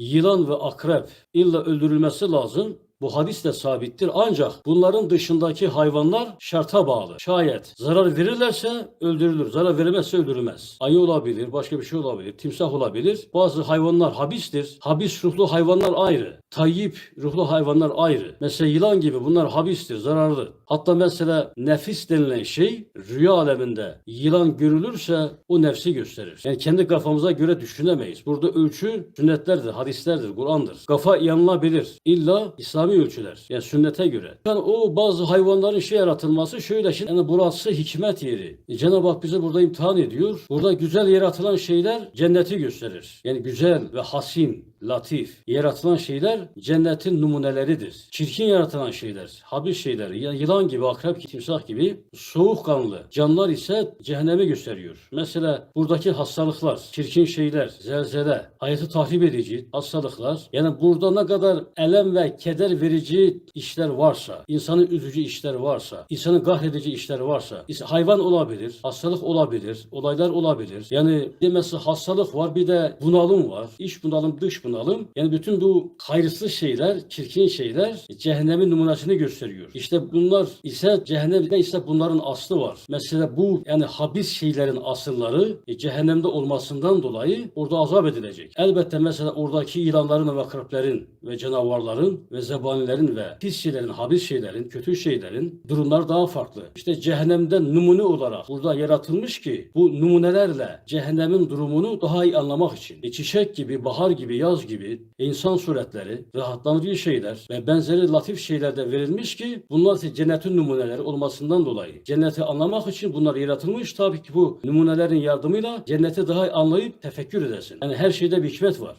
yılan ve akrep illa öldürülmesi lazım. Bu hadis de sabittir. Ancak bunların dışındaki hayvanlar şarta bağlı. Şayet zarar verirlerse öldürülür. Zarar veremezse öldürülmez. Ayı olabilir, başka bir şey olabilir, timsah olabilir. Bazı hayvanlar habistir. Habis ruhlu hayvanlar ayrı. Tayyip ruhlu hayvanlar ayrı. Mesela yılan gibi bunlar habistir, zararlı. Hatta mesela nefis denilen şey rüya aleminde yılan görülürse o nefsi gösterir. Yani kendi kafamıza göre düşünemeyiz. Burada ölçü sünnetlerdir, hadislerdir, Kur'an'dır. Kafa yanılabilir. İlla İslami ölçüler. Yani sünnete göre. Yani o bazı hayvanların şey yaratılması şöyle şimdi yani burası hikmet yeri. E, Cenab-ı Hak bizi burada imtihan ediyor. Burada güzel yaratılan şeyler cenneti gösterir. Yani güzel ve hasin, latif yaratılan şeyler cennetin numuneleridir. Çirkin yaratılan şeyler, habis şeyler, yılan gibi, akrep gibi, timsah gibi soğukkanlı canlılar ise cehennemi gösteriyor. Mesela buradaki hastalıklar, çirkin şeyler, zelzele, hayatı tahrip edici hastalıklar. Yani burada ne kadar elem ve keder verici işler varsa, insanı üzücü işler varsa, insanı kahredici işler varsa, hayvan olabilir, hastalık olabilir, olaylar olabilir. Yani mesela hastalık var, bir de bunalım var. İç bunalım, dış bunalım. Yani bütün bu hayırsız şeyler, çirkin şeyler cehennemin numunasını gösteriyor. İşte bunlar ise cehennemde ise bunların aslı var. Mesela bu yani habis şeylerin asılları e, cehennemde olmasından dolayı orada azap edilecek. Elbette mesela oradaki yılanların ve akreplerin ve canavarların ve zebanilerin ve pis şeylerin, habis şeylerin, kötü şeylerin durumlar daha farklı. İşte cehennemden numune olarak burada yaratılmış ki bu numunelerle cehennemin durumunu daha iyi anlamak için. E, çiçek gibi, bahar gibi, yaz gibi insan suretleri, rahatlatıcı şeyler ve benzeri latif şeyler de verilmiş ki bunlar ise cennetin numuneleri olmasından dolayı. Cenneti anlamak için bunlar yaratılmış. Tabii ki bu numunelerin yardımıyla cenneti daha anlayıp tefekkür edesin. Yani her şeyde bir hikmet var.